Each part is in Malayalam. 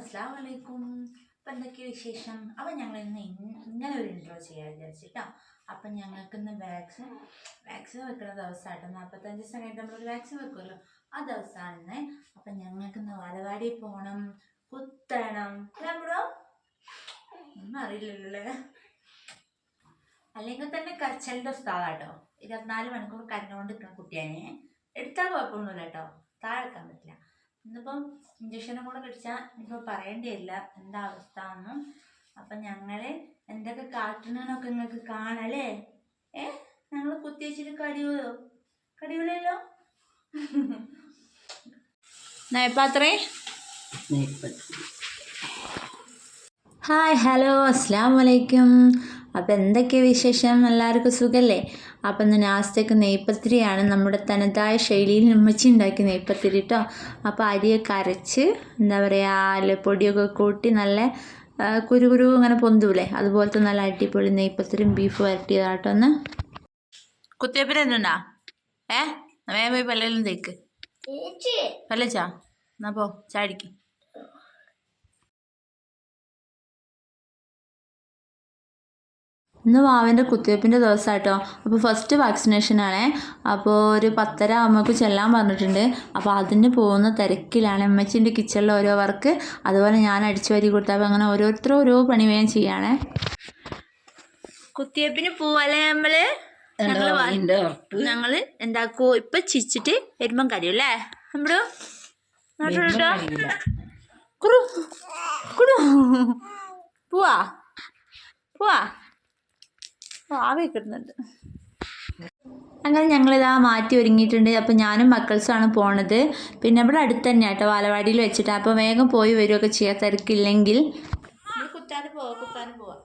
അസ്സാം വലൈക്കും അപ്പം എന്തൊക്കെയാ വിശേഷം? അപ്പം ഞങ്ങൾ ഇന്ന് ഇങ്ങനെ ഒരു ഇൻട്രോ ചെയ്യാൻ വിചാരിച്ചിട്ടോ. അപ്പം ഞങ്ങൾക്ക് ഇന്ന് വാക്സിൻ വാക്സിൻ വെക്കുന്ന ദിവസമായിട്ട് നാൽപ്പത്തഞ്ച് ദിവസം കഴിഞ്ഞിട്ട് നമ്മളൊരു വാക്സിൻ വെക്കുമല്ലോ ആ ദിവസമാണ് ഇന്ന് അപ്പം ഞങ്ങൾക്ക് ഇന്ന് വലവാടി പോകണം കുത്തണം. നമ്മളോ ഒന്നും അറിയില്ലല്ലേ അല്ലെങ്കിൽ തന്നെ കച്ചലിന്റെ ഉസ്താദാട്ടോ. ഇരുപത്തിനാല് മണിക്കൂർ കരഞ്ഞുകൊണ്ട് നിൽക്കുന്ന കുട്ടിയാനെ എടുത്താൽ കുഴപ്പമൊന്നുമില്ല കേട്ടോ. താഴെക്കാൻ പറ്റില്ല. ഇന്നിപ്പം ഇഞ്ചക്ഷനും കൂടെ കഴിച്ചാൽ ഇപ്പോൾ പറയേണ്ടിയില്ല എന്താ അവസ്ഥ എന്നും അപ്പം ഞങ്ങൾ എന്തൊക്കെ കാട്ടണമെന്നൊക്കെ നിങ്ങൾക്ക് കാണല്ലേ? ഏ? ഞങ്ങൾ കുത്തിവെച്ചിട്ട് കടിയോ കടിയൂലല്ലോ നയപ്പാത്രേ ഹായ് ഹലോ അസ്സാം വലൈക്കും അപ്പോൾ എന്തൊക്കെ വിശേഷം? എല്ലാവർക്കും സുഖല്ലേ? അപ്പം ഇന്ന് നാസ്തയ്ക്ക് നെയ്പ്പത്തിരിയാണ് നമ്മുടെ തനതായ ശൈലിയിൽ ഉമ്മച്ചി ഉണ്ടാക്കിയ നെയ്പ്പത്തിരി കേട്ടോ അപ്പോൾ അരിയൊക്കെ അരച്ച് എന്താ പറയുക അല്ല പൊടിയൊക്കെ കൂട്ടി നല്ല ആ, കുരു കുരു അങ്ങനെ പൊന്തൂലേ? അതുപോലത്തെ നല്ല അടിപൊളി നെയ്പ്പത്തിരിയും ബീഫ് വരട്ടിയതാട്ടോ ഒന്ന് കുത്തിയപ്പിന് എന്തുണ്ടാ? ഏ? വേഗം പോയി പല്ലെല്ലാം തേക്ക്. പല്ലച്ചാ? എന്നാ പോ ചാടിക്ക് ഇന്ന് വാവന്റെ കുത്തിവയ്പ്പിന്റെ ദിവസമായിട്ടോ അപ്പോൾ ഫസ്റ്റ് വാക്സിനേഷനാണേ അപ്പോൾ ഒരു പത്തര അമ്മയ്ക്ക് ചെല്ലാൻ പറഞ്ഞിട്ടുണ്ട്. അപ്പോൾ അതിന് പോകുന്ന തിരക്കിലാണ് അമ്മച്ചിന്റെ കിച്ചണിലെ ഓരോ വർക്ക് അതുപോലെ ഞാൻ അടിച്ചു വരി കൊടുത്തപ്പോൾ അങ്ങനെ ഓരോരുത്തരും ഓരോ പണി വേഗം ചെയ്യാണേ. കുത്തിവയ്പ്പിന് പോവല്ലേ നമ്മൾ ഞങ്ങൾ ഞങ്ങൾ എന്താക്കോ? ഇപ്പൊ ചിച്ചിട്ട് വരുമ്പം കരയും അല്ലേ? കുറു പോവാ. പോവാ. ആവി കിട്ടുന്നുണ്ട്. അങ്ങനെ ഞങ്ങളിതാ മാറ്റി ഒരുങ്ങിയിട്ടുണ്ട്. അപ്പം ഞാനും മക്കൾസാണ് പോണത്. പിന്നെ ഇവിടെ അടുത്ത് തന്നെ കേട്ടോ വാലവാടിയിൽ വെച്ചിട്ട്. അപ്പം വേഗം പോയി വരുമൊക്കെ ചെയ്യാൻ തിരക്കില്ലെങ്കിൽ. കുത്താനും പോവാ കുത്താനും പോവാ.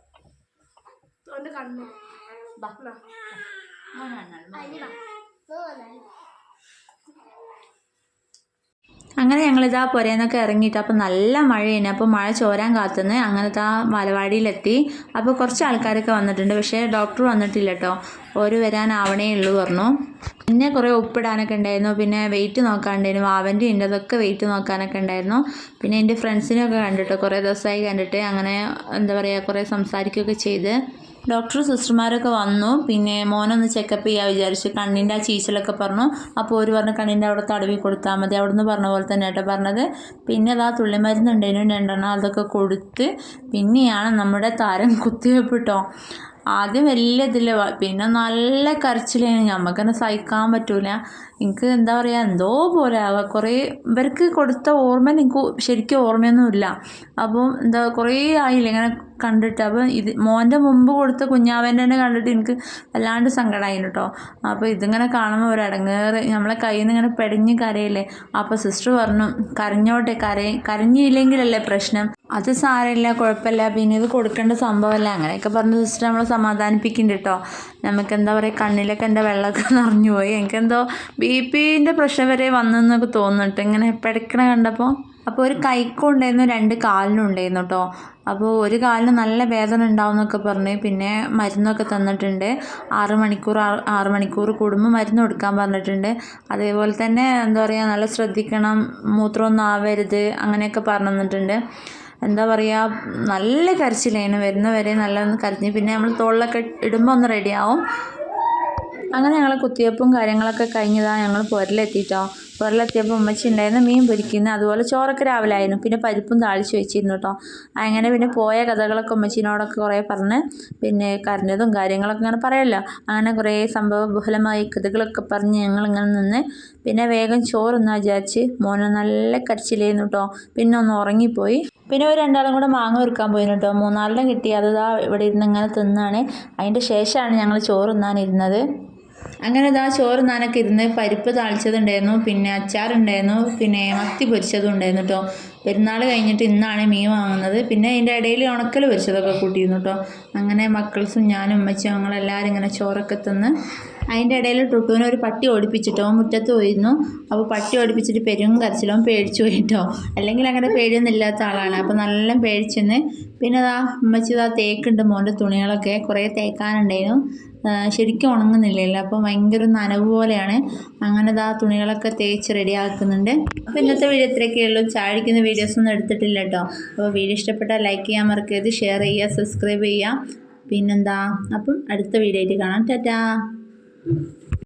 അങ്ങനെ ഞങ്ങളിതാ പുരേന്നൊക്കെ ഇറങ്ങിയിട്ട് അപ്പോൾ നല്ല മഴയാണ് അപ്പോൾ മഴ ചോരാൻ കാത്തുനിന്ന് അങ്ങനത്തെ ആ മലവാടിയിലെത്തി. അപ്പോൾ കുറച്ച് ആൾക്കാരൊക്കെ വന്നിട്ടുണ്ട്. പക്ഷേ ഡോക്ടർ വന്നിട്ടില്ല കേട്ടോ ഓര് വരാനാവണേ ഉള്ളൂ പറഞ്ഞു. പിന്നെ കുറേ ഉപ്പിടാനൊക്കെ ഉണ്ടായിരുന്നു. പിന്നെ വെയിറ്റ് നോക്കാണ്ടായിരുന്നു. വാവന്റെ ഉണ്ട് അതൊക്കെ വെയിറ്റ് നോക്കാനൊക്കെ ഉണ്ടായിരുന്നു. പിന്നെ എന്റെ ഫ്രണ്ട്സിനെയൊക്കെ കണ്ടിട്ട് കുറേ ദിവസമായി കണ്ടിട്ട് അങ്ങനെ എന്താ പറയുക കുറേ സംസാരിക്കുകയൊക്കെ ചെയ്ത് ഡോക്ടർ സിസ്റ്റർമാരൊക്കെ വന്നു. പിന്നെ മോനൊന്ന് ചെക്കപ്പ് ചെയ്യാൻ വിചാരിച്ചു. കണ്ണിന്റെ ആ ചീച്ചലൊക്കെ പറഞ്ഞു. അപ്പോൾ ഒരു പറഞ്ഞു കണ്ണിന്റെ അവിടെ തടവി കൊടുത്താൽ മതി. അവിടെ നിന്ന് പറഞ്ഞ പോലെ തന്നെ കേട്ടോ പറഞ്ഞത്. പിന്നെ അതാ ആ ഉണ്ടായിരുന്നു രണ്ടെണ്ണം അതൊക്കെ കൊടുത്ത് പിന്നെയാണ് നമ്മുടെ താരം കുത്തിവെപ്പ് കേട്ടോ ആദ്യം വലിയ ഇതിൽ പിന്നെ നല്ല കരച്ചിലാണ് നമുക്കെന്നെ സഹിക്കാൻ പറ്റൂല. എനിക്ക് എന്താ പറയുക എന്തോ പോലെ ആവുക കുറേ ഇവർക്ക് കൊടുത്ത ഓർമ്മ എനിക്ക് ശരിക്കും ഓർമ്മയൊന്നുമില്ല അപ്പം എന്താ കുറേ ആയില്ല ഇങ്ങനെ കണ്ടിട്ട്. അപ്പം ഇത് മോന്റെ മുമ്പ് കൊടുത്ത കുഞ്ഞാവന്റെ തന്നെ കണ്ടിട്ട് എനിക്ക് വല്ലാണ്ട് സങ്കടമായി കേട്ടോ അപ്പോൾ ഇതിങ്ങനെ കാണുമ്പോൾ ഒരു ഇടങ്ങേറ് നമ്മളെ കയ്യിൽ നിന്ന് ഇങ്ങനെ പെടഞ്ഞ് കരയില്ലേ. അപ്പോൾ സിസ്റ്റർ പറഞ്ഞു കരഞ്ഞോട്ടെ. കര കരഞ്ഞില്ലെങ്കിലല്ലേ പ്രശ്നം. അത് സാരമില്ല കുഴപ്പമില്ല. പിന്നെ ഇത് കൊടുക്കേണ്ട സംഭവമല്ല. അങ്ങനെയൊക്കെ പറഞ്ഞ് സിസ്റ്റർ നമ്മളെ സമാധാനിപ്പിക്കുന്നുണ്ട് കേട്ടോ നമുക്ക് എന്താ പറയുക കണ്ണിലൊക്കെ എന്റെ വെള്ളമൊക്കെ നിറഞ്ഞു പോയി. എനിക്കെന്തോ ബി പിന്റെ പ്രശ്നം വരെ വന്നെന്നൊക്കെ തോന്നിട്ട് ഇങ്ങനെ പിടയ്ക്കണ കണ്ടപ്പോൾ അപ്പോൾ ഒരു കൈക്കും ഉണ്ടായിരുന്നു രണ്ട് കാലിനും ഉണ്ടായിരുന്നു കേട്ടോ അപ്പോൾ ഒരു കാലിന് നല്ല വേദന ഉണ്ടാവും എന്നൊക്കെ പറഞ്ഞ് പിന്നെ മരുന്നൊക്കെ തന്നിട്ടുണ്ട്. ആറ് മണിക്കൂർ ആറ് മണിക്കൂർ കൂടുമ്പോൾ മരുന്ന് കൊടുക്കാൻ പറഞ്ഞിട്ടുണ്ട്. അതേപോലെ തന്നെ എന്താ പറയുക നല്ല ശ്രദ്ധിക്കണം മൂത്രമൊന്നും ആവരുത് അങ്ങനെയൊക്കെ പറഞ്ഞു തന്നിട്ടുണ്ട് എന്താ പറയുക നല്ല കരച്ചിലാണ് വരുന്നവരെ നല്ല കരഞ്ഞ് പിന്നെ നമ്മൾ തോളിലൊക്കെ ഇടുമ്പോൾ ഒന്ന് റെഡിയാവും അങ്ങനെ ഞങ്ങൾ കുത്തിവെപ്പും കാര്യങ്ങളൊക്കെ കഴിഞ്ഞതാണ് ഞങ്ങൾ പുരലെത്തിയിട്ടോ പുരലെത്തിയപ്പോൾ ഉമ്മച്ചി ഉണ്ടായിരുന്നു മീൻ പൊരിക്കുന്നു അതുപോലെ ചോറൊക്കെ രാവിലെ ആയിരുന്നു പിന്നെ പരിപ്പും താളിച്ച് വെച്ചിരുന്നു കേട്ടോ അങ്ങനെ പിന്നെ പോയ കഥകളൊക്കെ ഉമ്മച്ചിനോടൊക്കെ കുറേ പറഞ്ഞ് പിന്നെ കരഞ്ഞതും കാര്യങ്ങളൊക്കെ ഇങ്ങനെ പറയല്ലോ. അങ്ങനെ കുറേ സംഭവ ബഹുലമായ കഥകളൊക്കെ പറഞ്ഞ് ഞങ്ങൾ ഇങ്ങനെ നിന്ന് പിന്നെ വേഗം ചോറൊന്ന് വിചാരിച്ച് മോനെ നല്ല കരച്ചിലായിരുന്നു കേട്ടോ പിന്നെ ഒന്ന് ഉറങ്ങിപ്പോയി. പിന്നെ ഒരു രണ്ടാളും കൂടെ മാങ്ങ ഒരുക്കാൻ പോയിരുന്നു കേട്ടോ മൂന്നാലിനും കിട്ടി അത് ഇവിടെ ഇരുന്ന് ഇങ്ങനെ തിന്നാണ്. അതിന്റെ ശേഷമാണ് ഞങ്ങൾ ചോറ് തിന്നാനിരുന്നത്. അങ്ങനെ ഇതാ ചോറ് നനക്കിരുന്ന് പരിപ്പ് താളിച്ചതുണ്ടായിരുന്നു പിന്നെ അച്ചാറുണ്ടായിരുന്നു പിന്നെ മത്തി പൊരിച്ചതും ഉണ്ടായിരുന്നു കേട്ടോ പെരുന്നാൾ കഴിഞ്ഞിട്ട് ഇന്നാണ് മീൻ വാങ്ങുന്നത്. പിന്നെ അതിന്റെ ഇടയിൽ ഉണക്കൽ പൊരിച്ചതൊക്കെ കൂട്ടിയിരുന്നു കേട്ടോ അങ്ങനെ മക്കൾസും ഞാനും ഉമ്മച്ചും ഞങ്ങളെല്ലാവരും ഇങ്ങനെ ചോറൊക്കെ തിന്ന് അതിന്റെ ഇടയിൽ ടുട്ടുവിനെ ഒരു പട്ടി ഓടിപ്പിച്ചിട്ടോ മുറ്റത്ത് പോയിരുന്നു. അപ്പോൾ പട്ടി ഓടിപ്പിച്ചിട്ട് പെരും കരച്ചിലോ. പേടിച്ചു പോയിട്ടോ അല്ലെങ്കിൽ അങ്ങനെ പേടിയൊന്നും ഇല്ലാത്ത ആളാണ്. അപ്പോൾ നല്ല പേടിച്ചെന്ന്. പിന്നെ അതാ ഉമ്മച്ചി ഇതാ തേക്കുണ്ട് മോന്റെ തുണികളൊക്കെ. കുറേ തേക്കാനുണ്ടായിരുന്നു. ശരിക്കും ഉണങ്ങുന്നില്ലല്ലോ. അപ്പോൾ ഭയങ്കര നനവ് പോലെയാണ്. അങ്ങനെ ഇതാ തുണികളൊക്കെ തേച്ച് റെഡിയാക്കുന്നുണ്ട്. അപ്പോൾ ഇന്നത്തെ വീഡിയോ ഇത്രയൊക്കെയുള്ളൂ ചാടിക്കുന്ന വീഡിയോ വീഡിയോസ് ഒന്നും എടുത്തിട്ടില്ല കേട്ടോ അപ്പോൾ വീഡിയോ ഇഷ്ടപ്പെട്ടാൽ ലൈക്ക് ചെയ്യാൻ മറക്കരുത് ഷെയർ ചെയ്യുക സബ്സ്ക്രൈബ് ചെയ്യുക. പിന്നെന്താ? അപ്പം അടുത്ത വീഡിയോ ആയിട്ട് കാണാം. ടാറ്റാ.